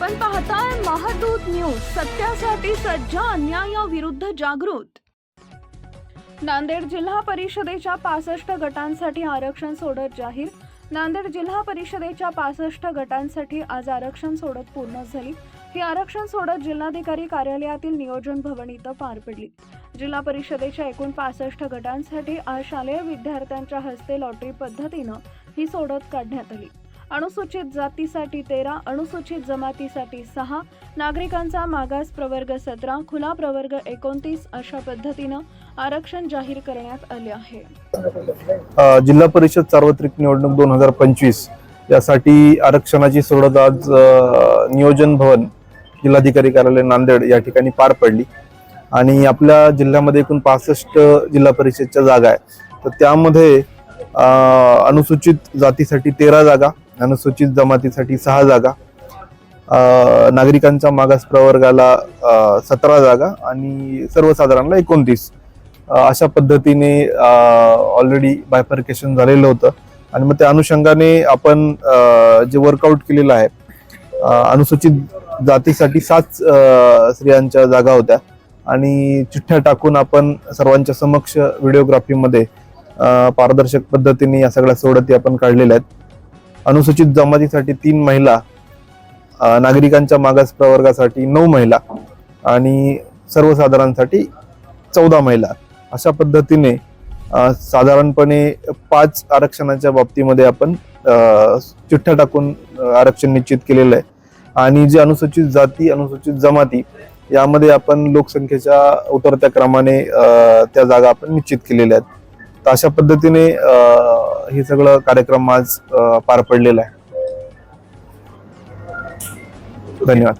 आपण पाहताय महादूत न्यूज सत्यासाठी सज्ज अन्यायाविरुद्ध जागृत. नांदेड जिल्हा परिषदेच्या पासष्ट गटांसाठी आरक्षण सोडत जाहीर. नांदेड जिल्हा परिषदेच्या पासष्ट गटांसाठी आज आरक्षण सोडत पूर्ण झाली. ही आरक्षण सोडत जिल्हाधिकारी कार्यालयातील नियोजन भवन इथं पार पडली. जिल्हा परिषदेच्या एकूण पासष्ट गटांसाठी आज शालेय विद्यार्थ्यांच्या हस्ते लॉटरी पद्धतीनं ही सोडत काढण्यात आली. अनुसूचित जातीसाठी तेरा अनुसूचित जमातीसाठी सहा नागरिकांचा मागास प्रवर्ग सतरा खुला प्रवर्ग एकोणतीस अशा पद्धतीनं आरक्षण जाहीर करण्यात आले आहे. जिल्हा परिषद सार्वत्रिक निवडणूक दोन हजार पंचवीस यासाठी आरक्षणाची सोडत आज नियोजन भवन जिल्हाधिकारी कार्यालय नांदेड या ठिकाणी पार पडली. आणि आपल्या जिल्ह्यामध्ये एकूण पासष्ट जिल्हा परिषदच्या जागा आहे तर त्यामध्ये अनुसूचित जातीसाठी तेरा जागा अनुसूचित जमातीसाठी सहा जागा. नागरिकांचा नागरिकांच्या मागास प्रवर्गाला सतरा जागा आणि सर्वसाधारणला एकोणतीस. अशा पद्धतीने ऑलरेडी बायफर्केशन झालेलं होतं. आणि मग त्या अनुषंगाने आपण जे वर्कआउट केलेलं आहे अनुसूचित जातीसाठी सात स्त्रियांच्या जागा होत्या. आणि चिठ्ठ्या टाकून आपण सर्वांच्या समक्ष व्हिडिओग्राफीमध्ये पारदर्शक पद्धतीने या सगळ्या सोडती आपण काढलेल्या आहेत. अनुसूचित जमातीसाठी तीन महिला नागरिकांच्या मागास प्रवर्गासाठी नऊ महिला आणि सर्वसाधारणसाठी चौदा महिला. अशा पद्धतीने साधारणपणे पाच आरक्षणाच्या बाबतीमध्ये आपण चिठ्ठ्या टाकून आरक्षण निश्चित केलेलं आहे. आणि जे अनुसूचित जाती अनुसूचित जमाती यामध्ये आपण लोकसंख्येच्या उतरत्या क्रमाने त्या जागा आपण निश्चित केलेल्या आहेत. तर अशा पद्धतीने हे सगळं कार्यक्रम आज पार पडलेला आहे. धन्यवाद.